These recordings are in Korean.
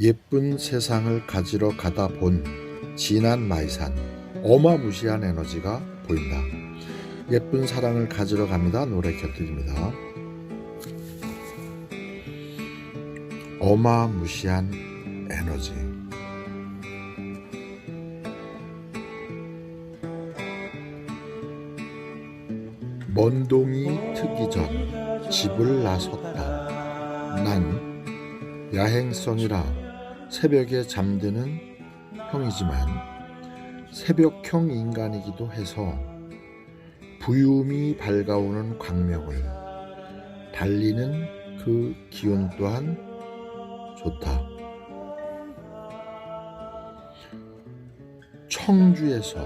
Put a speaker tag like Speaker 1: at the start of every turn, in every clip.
Speaker 1: 예쁜 세상을 가지러 가다 본 진한 마이산 어마무시한 에너지가 보인다. 예쁜 사랑을 가지러 갑니다. 노래 곁들입니다. 어마무시한 에너지. 먼동이 트기 전 집을 나섰다. 난 야행성이라 새벽에 잠드는 형이지만 새벽형 인간이기도 해서 부유미 밝아오는 광명을 달리는 그 기운 또한 좋다. 청주에서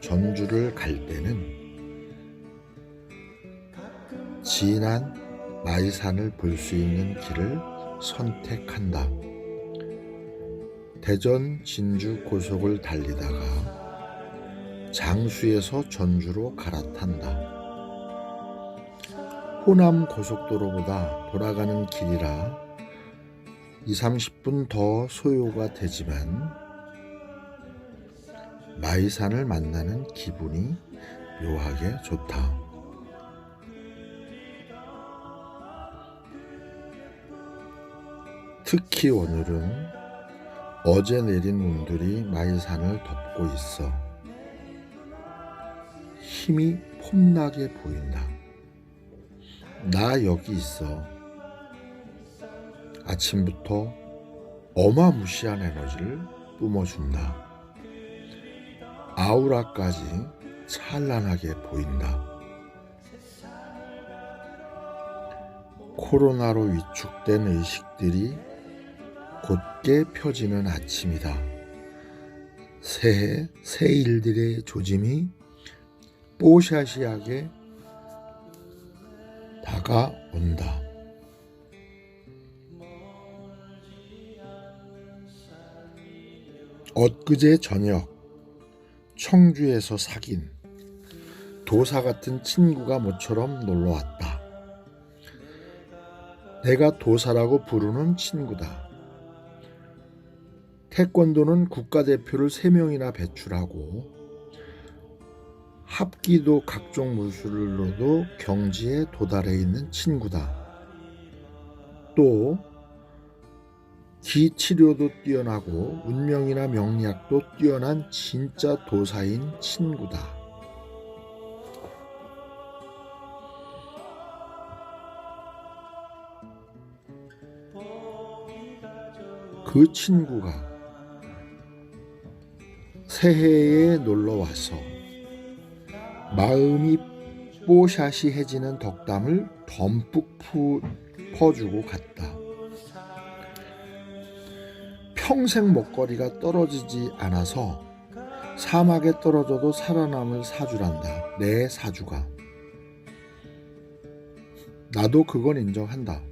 Speaker 1: 전주를 갈 때는 진한 마이산을 볼 수 있는 길을 선택한다. 대전 진주 고속을 달리다가 장수에서 전주로 갈아탄다. 호남 고속도로보다 돌아가는 길이라 2, 30분 더 소요가 되지만 마이산을 만나는 기분이 묘하게 좋다. 특히 오늘은 어제 내린 눈들이 마이산을 덮고 있어 힘이 폼나게 보인다. 나 여기 있어. 아침부터 어마무시한 에너지를 뿜어준다. 아우라까지 찬란하게 보인다. 코로나로 위축된 의식들이 곧게 펴지는 아침이다. 새해 새 일들의 조짐이 뽀샤시하게 다가온다. 엊그제 저녁 청주에서 사귄 도사 같은 친구가 모처럼 놀러 왔다. 내가 도사라고 부르는 친구다. 태권도는 국가대표를 3명이나 배출하고 합기도 각종 무술로도 경지에 도달해 있는 친구다. 또 기치료도 뛰어나고 운명이나 명리학도 뛰어난 진짜 도사인 친구다. 그 친구가 새해에 놀러 와서 마음이 뽀샤시해지는 덕담을 덤뿍 푸, 퍼주고 갔다. 평생 먹거리가 떨어지지 않아서 사막에 떨어져도 살아남을 사주란다. 내 사주가. 나도 그건 인정한다.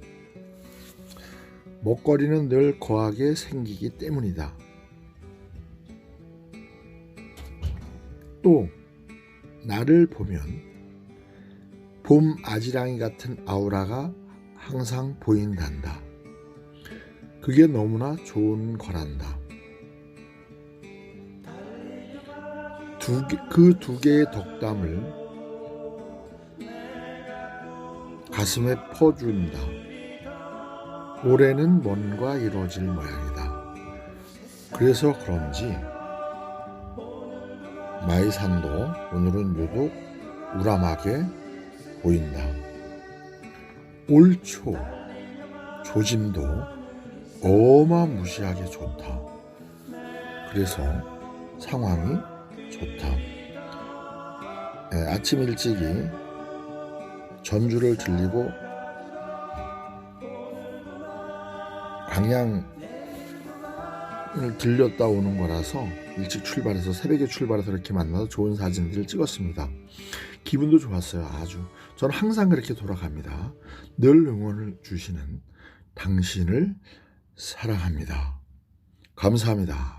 Speaker 1: 먹거리는 늘 거하게 생기기 때문이다. 또 나를 보면 봄 아지랑이 같은 아우라가 항상 보인단다. 그게 너무나 좋은 거란다. 그두 개의 덕담을 가슴에 퍼준다. 올해는 뭔가 이루어질 모양이다. 그래서 그런지 마이산도 오늘은 유독 우람하게 보인다. 올초 조짐도 어마무시하게 좋다. 그래서 상황이 좋다. 예, 아침 일찍이 전주를 들리고 방향 을 들렸다 오는 거라서 일찍 출발해서 새벽에 출발해서 이렇게 만나서 좋은 사진들을 찍었습니다. 기분도 좋았어요. 아주. 저는 항상 그렇게 돌아갑니다. 늘 응원을 주시는 당신을 사랑합니다. 감사합니다.